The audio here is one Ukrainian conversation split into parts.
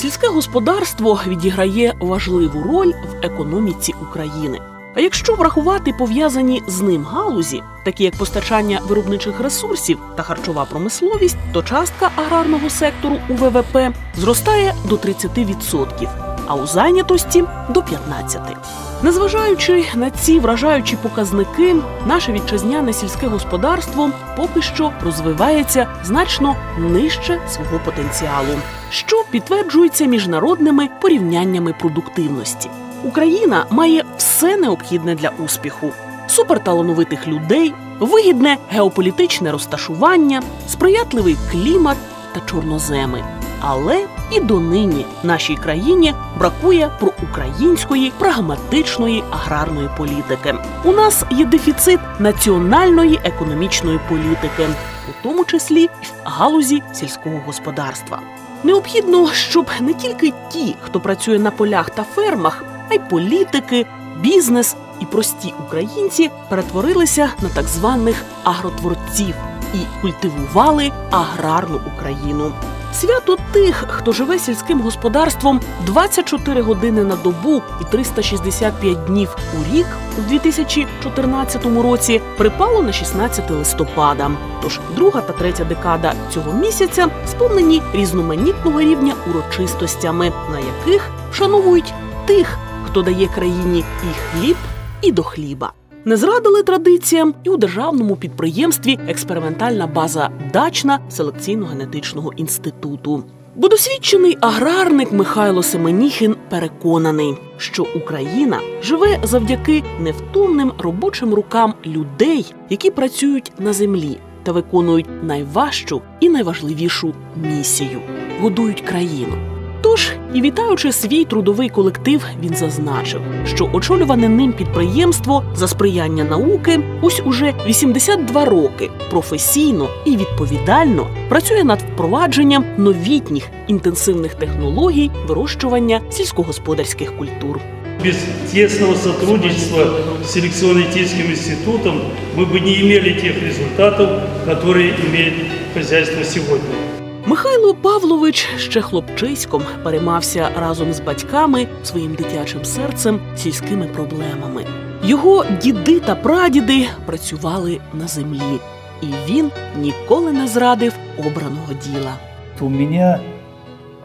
Сільське господарство відіграє важливу роль в економіці України. А якщо врахувати пов'язані з ним галузі, такі як постачання виробничих ресурсів та харчова промисловість, то частка аграрного сектору у ВВП зростає до 30%, а у зайнятості до 15%. Незважаючи на ці вражаючі показники, наше вітчизняне сільське господарство поки що розвивається значно нижче свого потенціалу, що підтверджується міжнародними порівняннями продуктивності. Україна має все необхідне для успіху: суперталановитих людей, вигідне геополітичне розташування, сприятливий клімат та чорноземи. Але і донині нашій країні бракує проукраїнської прагматичної аграрної політики. У нас є дефіцит національної економічної політики, у тому числі в галузі сільського господарства. Необхідно, щоб не тільки ті, хто працює на полях та фермах, а й політики, бізнес і прості українці перетворилися на так званих агротворців і культивували аграрну Україну. Свято тих, хто живе сільським господарством 24 години на добу і 365 днів у рік у 2014 році, припало на 16 листопада. Тож друга та третя декада цього місяця сповнені різноманітного рівня урочистостями, на яких вшановують тих, хто дає країні і хліб, і до хліба. Не зрадили традиціям і у державному підприємстві експериментальна база дачна селекційно-генетичного інституту. Бо досвідчений аграрник Михайло Семеніхін переконаний, що Україна живе завдяки невтомним робочим рукам людей, які працюють на землі та виконують найважчу і найважливішу місію годують країну. Тож, і вітаючи свій трудовий колектив, він зазначив, що очолюване ним підприємство за сприяння науки ось уже 82 роки професійно і відповідально працює над впровадженням новітніх інтенсивних технологій вирощування сільськогосподарських культур. Без тесного сотрудничества с селекционно-этическим институтом мы бы не имели тех результатов, которые имеет хозяйство сегодня. Михайло Павлович ще хлопчиськом переймався разом з батьками своїм дитячим серцем сільськими проблемами. Його діди та прадіди працювали на землі, і він ніколи не зрадив обраного діла. У меня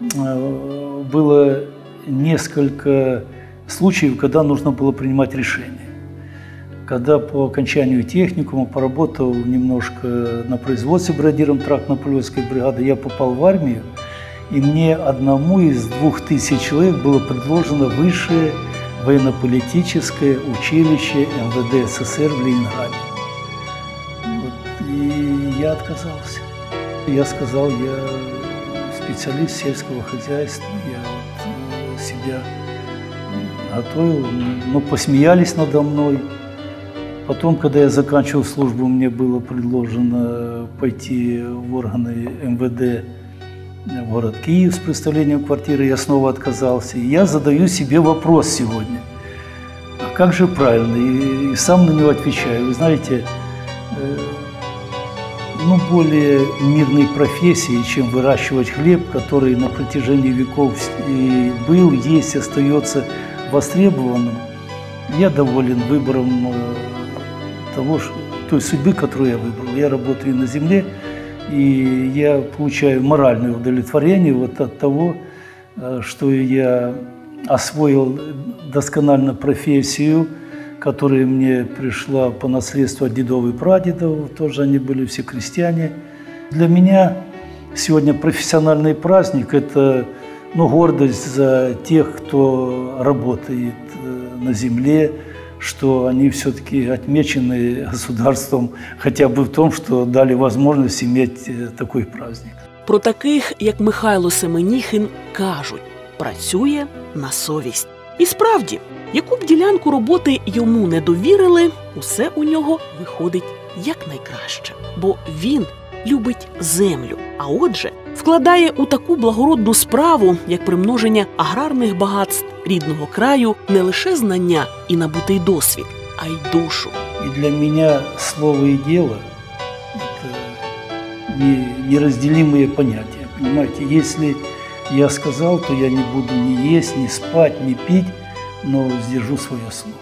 э, было несколько случаев, когда нужно было принимать решения. Когда по окончанию техникума поработал немножко на производстве бригадиром тракно-полевской бригады, я попал в армию, и мне одному из двух тысяч человек было предложено высшее военно-политическое училище МВД СССР в Ленинграде. Вот, и я отказался. Я сказал, я специалист сельского хозяйства, я вот, э, себя готовил, но посмеялись надо мной. Потом, когда я заканчивал службу, мне было предложено пойти в органы МВД в город Киев с представлением квартиры. Я снова отказался. И я задаю себе вопрос сегодня. А как же правильно? И, и сам на него отвечаю. Вы знаете, э, ну, более мирной профессии, чем выращивать хлеб, который на протяжении веков и был, есть, остается востребованным. Я доволен выбором э, того, той судьбы, которую я выбрал. Я работаю на земле, и я получаю моральное удовлетворение вот от того, э, что я освоил досконально профессию, которая мне пришла по наследству от дедов и прадедов, тоже они были все крестьяне. Для меня сегодня профессиональный праздник – это ну, гордость за тех, кто работает э, на земле, что они все-таки отмечены государством хотя бы в том, что дали возможность иметь э, такой праздник. Про таких, як Михайло Семеніхин, кажуть, працює на совість. І справді, яку б ділянку роботи йому не довірили, усе у нього виходить якнайкраще, бо він любить землю, а отже, вкладає у таку благородну справу, як примноження аграрних багатств рідного краю, не лише знання і набутий досвід, а й душу. И для меня слово и дело – это не- неразделимые понятия. Понимаете, если я сказал, то я не буду ни есть, ни спать, ни пить, но сдержу свое слово.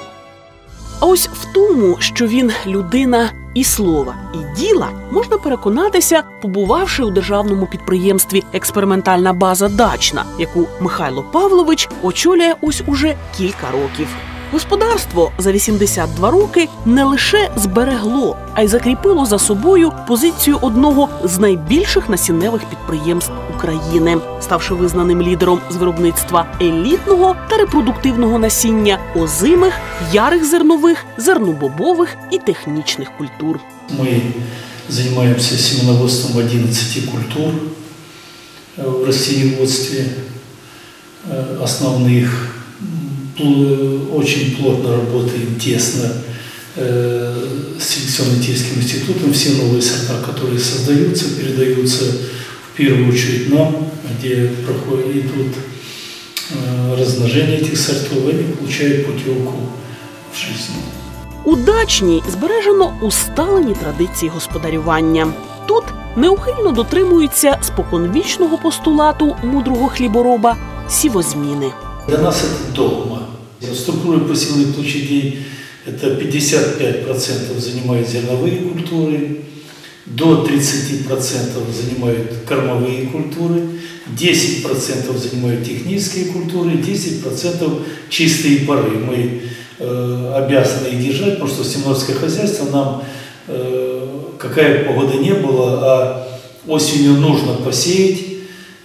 А ось в тому, що він людина і слова, і діла, можна переконатися, побувавши у державному підприємстві експериментальна база Дачна, яку Михайло Павлович очолює ось уже кілька років. Господарство за 82 роки не лише зберегло, а й закріпило за собою позицію одного з найбільших насінневих підприємств України, ставши визнаним лідером з виробництва елітного та репродуктивного насіння озимих, ярих зернових, зернобобових і технічних культур. Мы занимаемся семеноводством 11 культур э, в растениеводстве э, основных. Пл- Очень плотно работаем, тесно э, с селекционно-техническим институтом. Все новые сорта, которые создаются, передаются в первую очередь нам, где проходят, идут э, размножение этих сортов, и они получают путевку в жизнь. У дачній збережено усталені традиції господарювання. Тут неухильно дотримуються споконвічного постулату мудрого хлібороба сівозміни. Для нас это догма. Структура посевных площадей это 55% занимают зерновые культуры, до 30% занимают кормовые культуры, 10% занимают технические культуры, 10% чистые поры. Мы э, обязаны их держать, потому что семнадцатое хозяйство нам, э, какая погода не была, а осенью нужно посеять,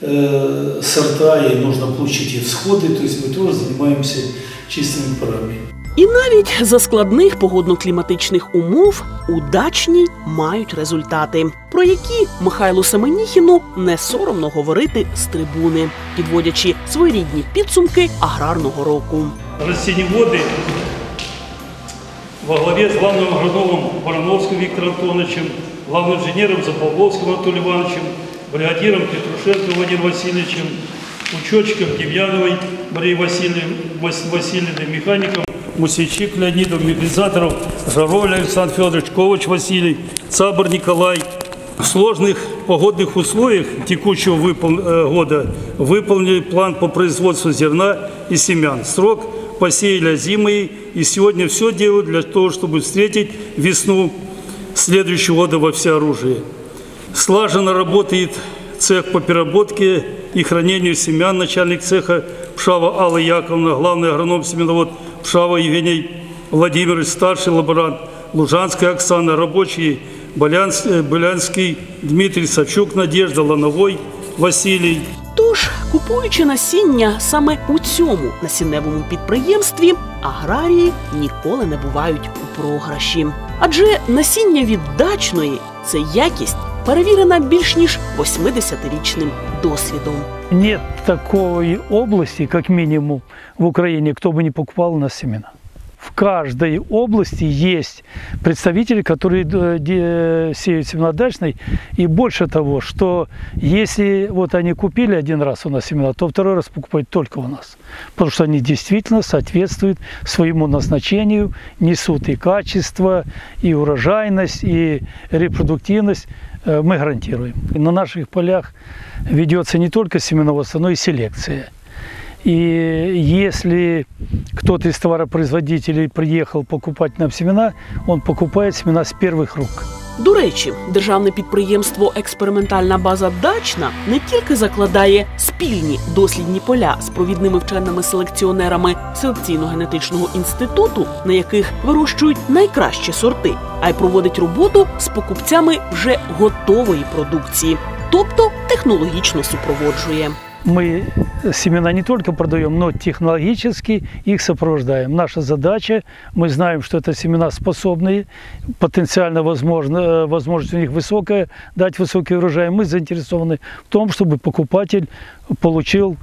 э, сорта и нужно получить их всходы, то есть мы тоже занимаемся чистыми парами. І навіть за складних погодно-кліматичних умов у дачній мають результати, про які Михайлу Семеніхіну не соромно говорити з трибуни, підводячи своєрідні підсумки аграрного року. Растениеводы во главе с главным агрономом Барановским Виктором Антоновичем, главным инженером Заполговским Анатолием Ивановичем, бригадиром Петрушенко Владимиром Васильевичем, учетчиком Демьяновой Марией Васильевной, Вас- Васильевной, механиком Мусейчик Леонидом, механизатором Жароль Александр Федорович, Ковач Василий, Цабор Николай. В сложных погодных условиях текущего выпол- э, года выполнили план по производству зерна и семян. Срок посеяли зимой и сегодня все делают для того, чтобы встретить весну следующего года во всеоружии. Слаженно работает цех по переработке и хранению семян, начальник цеха Пшава Алла Яковлевна, главный агроном семеновод Пшава Евгений Владимирович, старший лаборант Лужанская Оксана, рабочий Болянс- э, Болянский Дмитрий Сачук, Надежда Лановой, Василий. Тож, купуючи насіння саме у цьому насінневому підприємстві, аграрії ніколи не бувають у програші. Адже насіння від дачної це якість, перевірена більш ніж 80-річним досвідом. Нет такой области, как минимум, в Украине, кто бы не покупал у нас семена. В каждой области есть представители, которые э, де- сеют семена дачной. И больше того, что если вот они купили один раз у нас семена, то второй раз покупают только у нас. Потому что они действительно соответствуют своему назначению, несут и качество, и урожайность, и репродуктивность. Э, Мы гарантируем. На наших полях ведется не только семеноводство, но и селекция. И если кто-то из товаропроизводителей приехал покупать нам семена, он покупает семена с первых рук. До речі, державне підприємство Експериментальна база Дачна не тільки закладає спільні дослідні поля з провідними вченими селекціонерами селекційно-генетичного інституту, на яких вирощують найкращі сорти, а й проводить роботу з покупцями вже готової продукції, тобто технологічно супроводжує. Мы семена не только продаем, но технологически их сопровождаем. Наша задача, мы знаем, что это семена способные, потенциально возможно, э, возможность у них высокая, дать высокий урожай. Мы заинтересованы в том, чтобы покупатель получил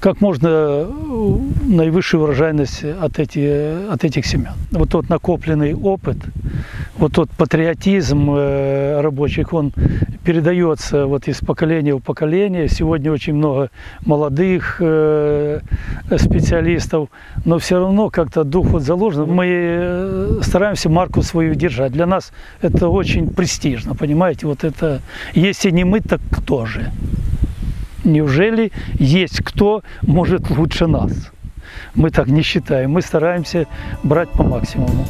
как можно э, наивысшую урожайность от, эти, от этих семян. Вот тот накопленный опыт, вот тот патриотизм э, рабочих, он передается вот из поколения в поколение. Сегодня очень много молодых э, специалистов, но все равно как-то дух вот заложен. Мы э, стараемся марку свою держать. Для нас это очень престижно, понимаете? Вот это, если не мы, так кто же? неужели есть кто может лучше нас? Мы так не считаем. Мы стараемся брать по максимуму.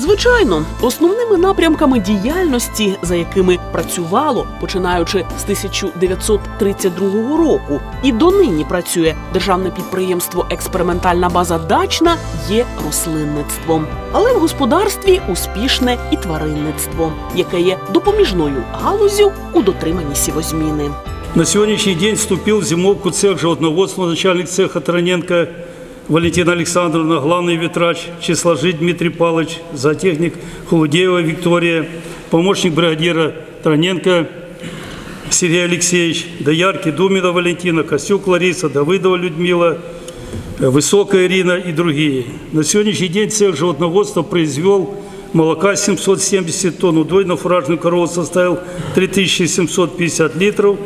Звичайно, основними напрямками діяльності, за якими працювало, починаючи з 1932 року, і донині працює державне підприємство Експериментальна база Дачна, є рослинництвом. Але в господарстві успішне і тваринництво, яке є допоміжною галузю у дотриманні сівозміни. На сегодняшний день вступил в зимовку цех животноводства, начальник цеха Тараненко Валентина Александровна, главный ветрач, числожит Дмитрий Павлович, зоотехник Холудеева Виктория, помощник бригадира Тараненко Сергей Алексеевич, Доярки Думина Валентина, Костюк Лариса, Давыдова Людмила, Высокая Ирина и другие. На сегодняшний день цех животноводства произвел молока 770 тонн, удвоенно фуражную корову составил 3750 литров.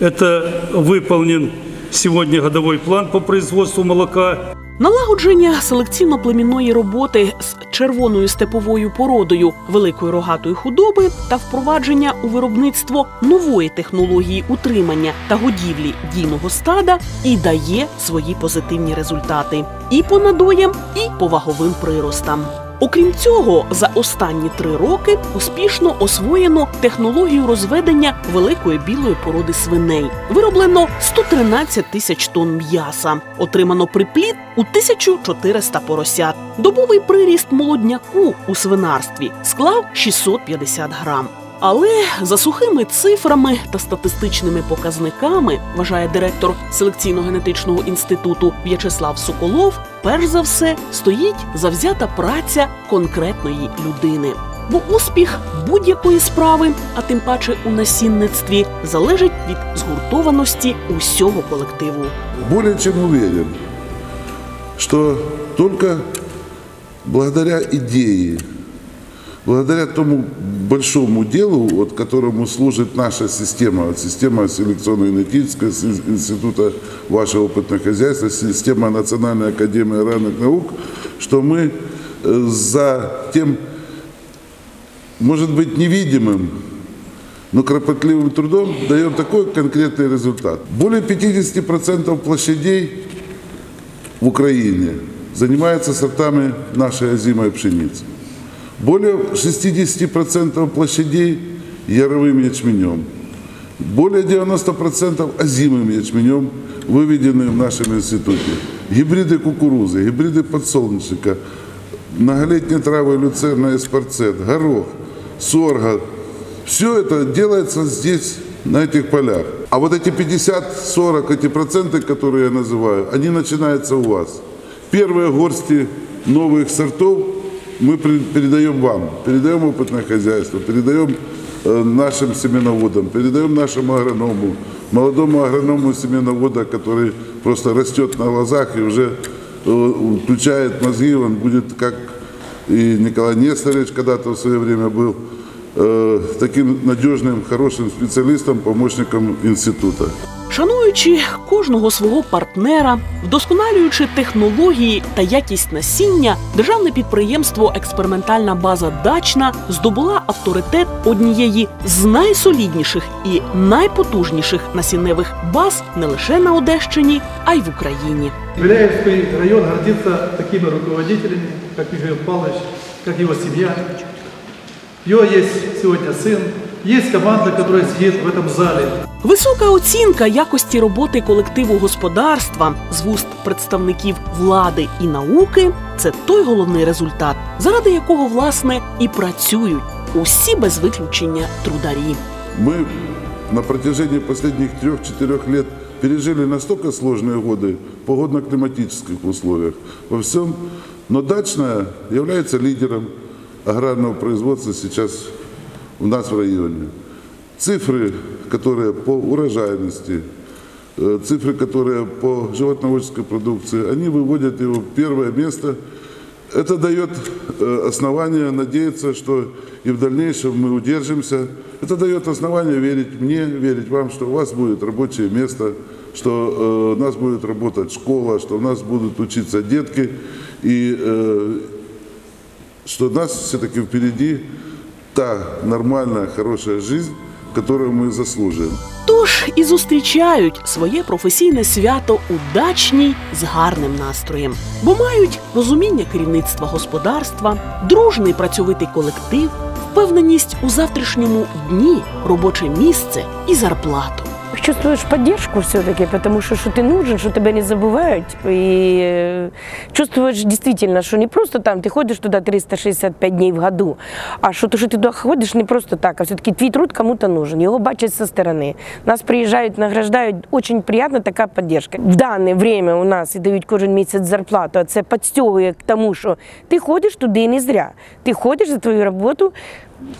Это выполнен сегодня годовой план по производству молока. Налагодження селекційно-племінної роботи з червоною степовою породою великої рогатої худоби та впровадження у виробництво нової технології утримання та годівлі дійного стада і дає свої позитивні результати і по надоям, і по ваговим приростам. Окрім цього, за останні три роки успішно освоєно технологію розведення великої білої породи свиней. Вироблено 113 тисяч тонн м'яса. Отримано припліт у 1400 поросят. Добовий приріст молодняку у свинарстві склав 650 грам. Але за сухими цифрами та статистичними показниками, вважає директор селекційно-генетичного інституту В'ячеслав Соколов, перш за все стоїть завзята праця конкретної людини. Бо успіх будь-якої справи, а тим паче у насінництві, залежить від згуртованості усього колективу. более чем уверен, что только благодаря идее, благодаря тому большому делу, вот, которому служит наша система, система селекционно-генетического с- института вашего опытного хозяйства, система Национальной академии равных наук, что мы э, за тем, может быть, невидимым, но кропотливым трудом даем такой конкретный результат. Более 50% площадей в Украине занимается сортами нашей озимой пшеницы. Более 60% площадей яровым ячменем. Более 90% озимым ячменем выведены в нашем институте. Гибриды кукурузы, гибриды подсолнечника, многолетние травы люцерна и спарцет, горох, сорга. Все это делается здесь, на этих полях. А вот эти 50-40, эти проценты, которые я называю, они начинаются у вас. Первые горсти новых сортов мы передаем вам, передаем опытное хозяйство, передаем э, нашим семеноводам, передаем нашему агроному, молодому агроному семеновода, который просто растет на глазах и уже э, включает мозги, он будет как и Николай Несторович когда-то в свое время был э, таким надежным, хорошим специалистом, помощником института. Шануючи кожного свого партнера, вдосконалюючи технології та якість насіння, державне підприємство Експериментальна база Дачна здобула авторитет однієї з найсолідніших і найпотужніших насінневих баз не лише на Одещині, а й в Україні. Беляевский район гордится такими руководителями, как Михаил Павлович, как его семья. У него есть сегодня сын, есть команда, которая сидит в этом зале. Висока оцінка якості роботи колективу господарства з вуст представників влади і науки це той головний результат, заради якого власне і працюють усі без виключення трударі. Мы на протяжении последних трех-четырех лет пережили настолько сложные годы в погодно-климатических условиях во всем, но дачная является лидером аграрного производства сейчас у нас в районе. Цифры, которые по урожайности, э, цифры, которые по животноводческой продукции, они выводят его в первое место. Это дает э, основание надеяться, что и в дальнейшем мы удержимся. Это дает основание верить мне, верить вам, что у вас будет рабочее место, что э, у нас будет работать школа, что у нас будут учиться детки, и что нас все-таки впереди та нормальна, хороша жизнь, яку ми заслужуємо. Тож і зустрічають своє професійне свято удачній з гарним настроєм, бо мають розуміння керівництва господарства, дружний працьовитий колектив, впевненість у завтрашньому дні, робоче місце і зарплату Чувствуешь поддержку все-таки, потому что, что ты нужен, что тебя не забывают. И э, чувствуешь действительно, что не просто там ты ходишь туда 365 дней в году, а что, то, что ты туда ходишь не просто так, а все-таки твій труд кому-то нужен, його бачать со стороны. Нас приїжджають, награждають, очень приятна така поддержка. В дане время у нас і дають кожен місяць зарплату, а це підстягує к тому, що ти ходиш туди не зря. Ти ходиш за твою роботу,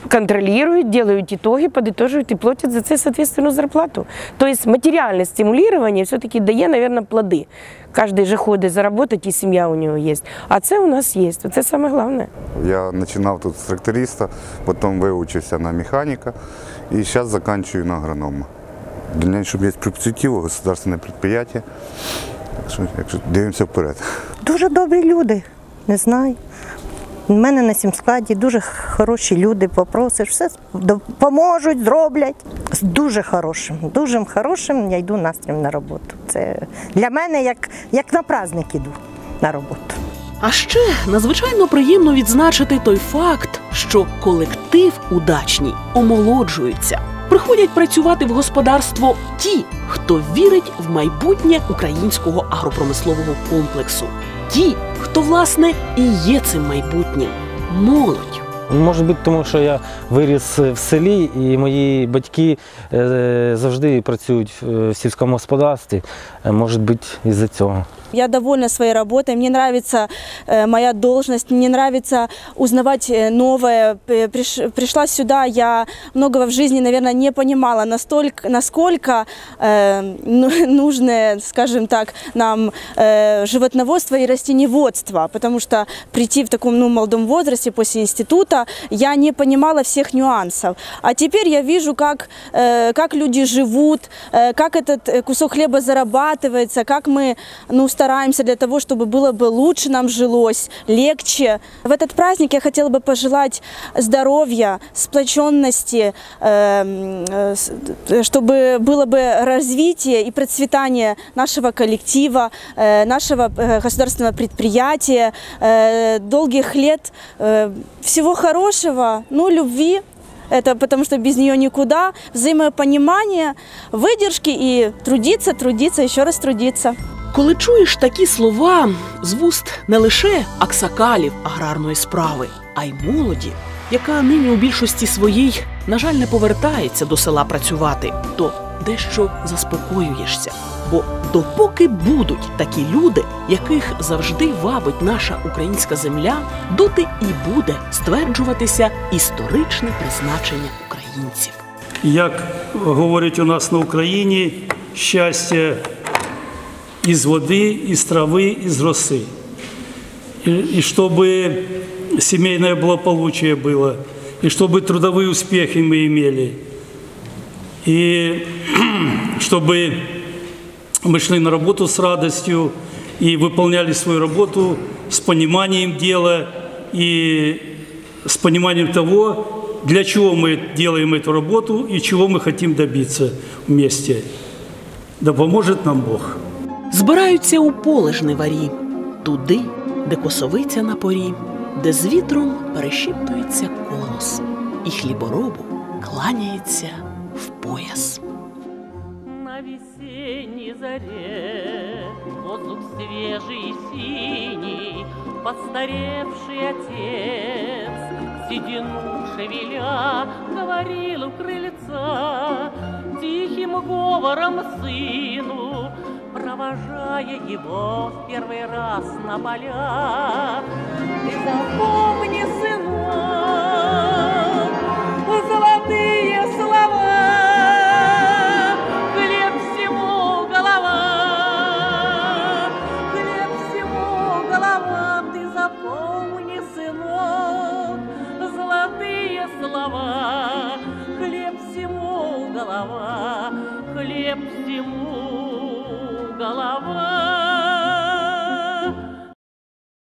контролируют, делают итоги, подытоживают и платят за це соответственную зарплату. То есть материальное стимулирование все-таки дає, наверное, плоды. Каждый же ходить заработать, і сім'я у нього є. А це у нас є. Це саме головне. Я починав тут з тракториста, потім вивчився на механіка і зараз закінчую на агронома. В дальнейшем є перспектива, государственне підприємство. Так що, якщо дивимося вперед. Дуже добрі люди, не знаю. Мене на сімскладі дуже хороші люди, попросиш, все допоможуть, зроблять. З дуже хорошим, дуже хорошим я йду настроєм на роботу. Це для мене як, як на праздник іду на роботу. А ще надзвичайно приємно відзначити той факт, що колектив удачній омолоджується. Приходять працювати в господарство ті, хто вірить в майбутнє українського агропромислового комплексу, ті, хто власне і є цим майбутнім молодь. Може бути, тому що я виріс в селі, і мої батьки е, завжди працюють в сільському господарстві. Е, Може бути, із-за цього. Я довольна своей работой, мне нравится э, моя должность, мне нравится узнавать э, новое. П- приш- пришла сюда, я многого в жизни, наверное, не понимала, настолько, насколько э, ну- нужно, скажем так, нам э, животноводство и растениеводство, потому что прийти в таком ну, молодом возрасте после института я не понимала всех нюансов. А теперь я вижу, как, э, как люди живут, э, как этот э, кусок хлеба зарабатывается, как мы ну, стараемся для того, чтобы было бы лучше нам жилось, легче. В этот праздник я хотела бы пожелать здоровья, сплоченности, э, м, э, с- э, чтобы было бы развитие и процветание нашего коллектива, нашего государственного предприятия, долгих лет, всего хорошего, ну, любви, это потому что без нее никуда, взаимопонимание, выдержки и трудиться, трудиться, еще раз трудиться. Коли чуєш такі слова з вуст не лише аксакалів аграрної справи, а й молоді, яка нині у більшості своїй, на жаль, не повертається до села працювати, то дещо заспокоюєшся. Бо допоки будуть такі люди, яких завжди вабить наша українська земля, доти і буде стверджуватися історичне призначення українців. Як говорять у нас на Україні, щастя із води, із трави, із роси. И, и чтобы семейное благополучие было, и чтобы трудовые успехи мы имели, и чтобы мы шли на работу с радостью и выполняли свою работу с пониманием дела и с пониманием того, для чего мы делаем эту работу и чего мы хотим добиться вместе. Да поможет нам Бог. Збираються у поле жниварі, туди, де косовиця на порі, де з вітром перешіптується колос, і хліборобу кланяється в Пояс. На весенней заре Воздух свежий и синий Постаревший отец Седину шевеля Говорил у крыльца Тихим говором сыну Провожая его в первый раз на поля Ты запомни,